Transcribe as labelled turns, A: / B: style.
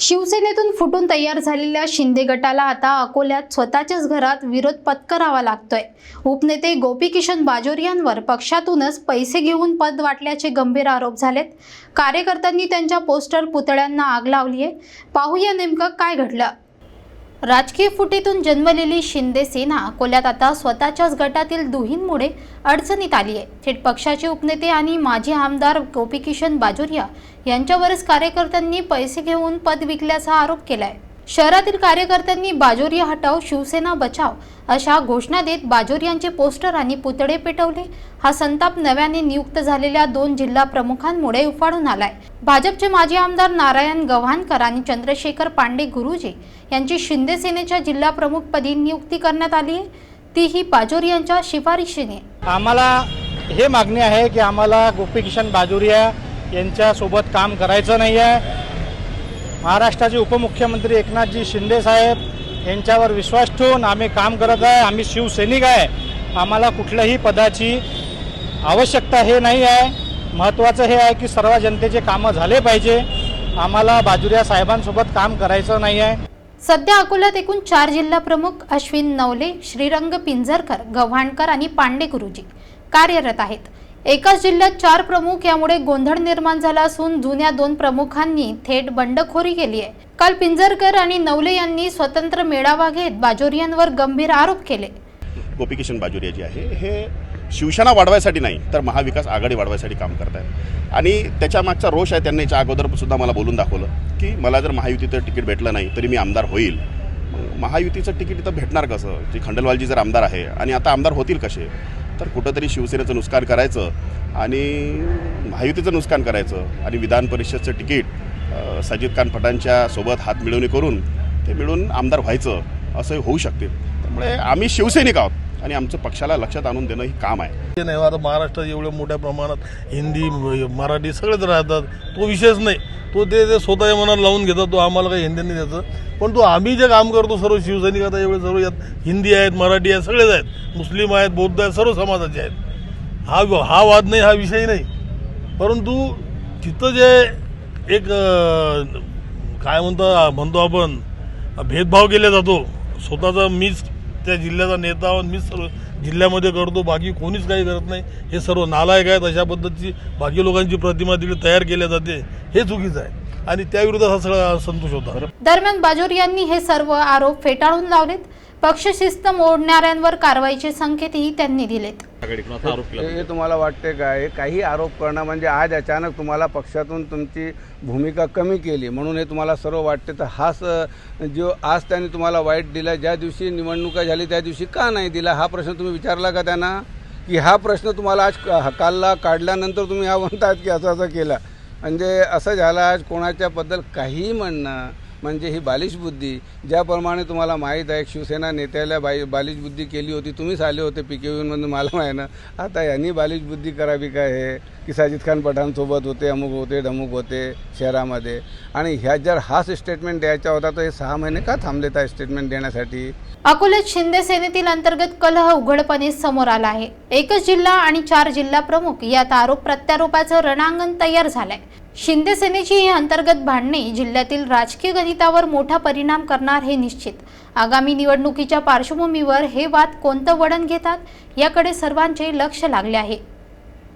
A: शिवसेनेतून फुटून तयार झालेल्या शिंदे गटाला आता अकोल्यात स्वतःच्याच घरात विरोध पत्करावा लागतोय. उपनेते गोपीकिशन बाजोरियांवर पक्षातूनच पैसे घेऊन पद वाटल्याचे गंभीर आरोप झालेत. कार्यकर्त्यांनी त्यांच्या पोस्टर पुतळ्यांना आग लावली आहे पाहूया नेमकं काय घडलं. राजकीय फुटीतून जन्मलेली शिंदे सेना अकोल्यात आता स्वतःच्याच गटातील दुहींमुळे अडचणीत आली आहे. थेट पक्षाचे उपनेते आणि माजी आमदार गोपीकिशन बाजोरिया यांच्यावरच कार्यकर्त्यांनी पैसे घेऊन पद विकल्याचा आरोप केलाय. शहरातील कार्यकर्त्यांनी बाजोरिया हटाव शिवसेना बचाव अशा घोषणा देत बाजोरियांचे पोस्टर आणि पुतळे पेटवले. हा संताप नव्याने नियुक्त झालेल्या दोन जिल्हा प्रमुखांमुळे उफाळून आलाय. भाजपचे माजी आमदार नारायण गव्हाणकर आणि चंद्रशेखर पांडे गुरुजी यांची शिंदे सेनेच्या जिल्हा प्रमुखपदी नियुक्ती करण्यात आली आहे. तीही बाजोरियांच्या शिफारशीने.
B: आम्हाला हे मागणी आहे की आम्हाला गोपीकिशन बाजोरिया यांच्यासोबत काम करायचं नाही आहे महाराष्ट्राचे उपमुख्यमंत्री एकनाथजी शिंदे साहेब यांच्यावर विश्वास ठेवून आम्ही काम करत आहे. आम्ही शिवसैनिक आहे. आम्हाला कुठल्याही पदाची आवश्यकता हे नाही आहे. महत्त्वाचं हे आहे की सर्व जनतेचे कामं झाले पाहिजे. आम्हाला बाजुऱ्या साहेबांसोबत काम करायचं नाही आहे.
A: सध्या अकोल्यात एकूण चार जिल्हा प्रमुख अश्विन नवले श्रीरंग पिंजरकर गव्हाणकर आणि पांडे गुरुजी कार्यरत आहेत. एकाच जिल्ह्यात चार प्रमुख यामुळे गोंधळ निर्माण झाला असून जुन्या दोन प्रमुखांनी थेट बंडखोरी केली आहे. काल पिंजरकर आणि नवले यांनी स्वतंत्र मेळावा घेत बाजोरियांवर गंभीर आरोप केले.
C: गोपीकिशन बाजोरिया जे आहे हे शिवसेना वाढवायसाठी नाही तर महाविकास आघाडी वाढवायसाठी काम करत आहेत आणि त्याच्या मागचा रोष आहे त्यांनी याच्या अगोदर सुद्धा मला बोलून दाखवलं की मला जर महायुतीचं तिकीट भेटलं नाही तरी मी आमदार होईल. महायुतीचं तिकीट इथं भेटणार कसं? जी खंडलवालजी जर आमदार आहे आणि आता आमदार होतील कसे? तर कुठंतरी शिवसेनेचं नुकसान करायचं आणि महायुतीचं नुकसान करायचं आणि विधान परिषदचं तिकीट अ, साजिद खान फटांच्या सोबत हात मिळवणी करून ते मिळून आमदार व्हायचं असं होऊ शकते. त्यामुळे आम्ही शिवसैनिक आहोत. आणि आमचं पक्षाला लक्षात आणून देणं ही काम आहे.
D: नाही आता महाराष्ट्रात एवढ्या मोठ्या प्रमाणात हिंदी मराठी सगळेच राहतात. तो विषयच नाही. तो ते ते स्वतःच्या मनात लावून घेतात तो आम्हाला काही हिंदी नाही द्यायचं. पण तो आम्ही जे काम करतो सर्व शिवसैनिक आता एवढे सर्व यात हिंदी आहेत मराठी आहेत सगळेच आहेत. मुस्लिम आहेत बौद्ध आहेत सर्व समाजाचे आहेत. हा हा वाद नाही हा विषय नाही. परंतु तिथं जे एक काय म्हणतो म्हणतो आपण भेदभाव केला जातो. स्वतःचा मीच त्या जिल्ह्याचा नेता आहोत मी सर्व जिल्ह्यामध्ये करतो बाकी कोणीच काही करत नाही. हे सर्व नालायक आहेत अशा पद्धतीची बाकी लोकांची प्रतिमा तिकडे तयार केल्या जाते. हे चुकीचं आहे. आणि त्याविरुद्ध हा सगळा संतोष होता.
A: दरम्यान बाजोरियांनी हे सर्व आरोप फेटाळून लावलेत. पक्षशिस्त मोडणाऱ्यांवर कारवाईचे संकेतही त्यांनी दिलेत.
E: हे हे तुम्हाला वाटते का? हे काही आरोप करणं म्हणजे आज अचानक तुम्हाला पक्षातून तुमची भूमिका कमी केली. म्हणून हे तुम्हाला सर्व वाटते तर हाच जो आज त्यांनी तुम्हाला वाईट दिला ज्या दिवशी निवडणुका झाली त्या दिवशी का नाही दिला? हा प्रश्न तुम्ही विचारला का त्यांना? की हा प्रश्न तुम्हाला आज हकालला काढल्यानंतर तुम्ही हा म्हणतात की असं असं केलं. म्हणजे असं झालं आज कोणाच्याबद्दल काहीही म्हणणं म्हणजे ही बालिश बुद्धी ज्याप्रमाणे तुम्हाला माहीत आहे शिवसेना नेत्याला बाई बालिश बुद्धी केली होती तुम्हीच आले होते पी के यूमधून मला माहिती ना आता यांनी बालिश बुद्धी करावी काय हे? की साजिद खान पठाणसोबत होते अमुक होते ढमुक होते शहरामध्ये. आणि ह्या जर हाच स्टेटमेंट द्यायचा होता तर हे सहा महिने का थांबलेत आहे स्टेटमेंट देण्यासाठी?
A: अकोल्यात शिंदे सेनेतील अंतर्गत कलह उघडपणे समोर आला आहे. एकच जिल्हा आणि चार जिल्हा प्रमुख यात आरोप प्रत्यारोपाचं रणांगण तयार झालंय. शिंदे सेनेची ही अंतर्गत भांडणे जिल्ह्यातील राजकीय गणितावर मोठा परिणाम करणार हे निश्चित. आगामी निवडणुकीच्या पार्श्वभूमीवर हे वाद कोणतं वळण घेतात याकडे सर्वांचे लक्ष लागले आहे.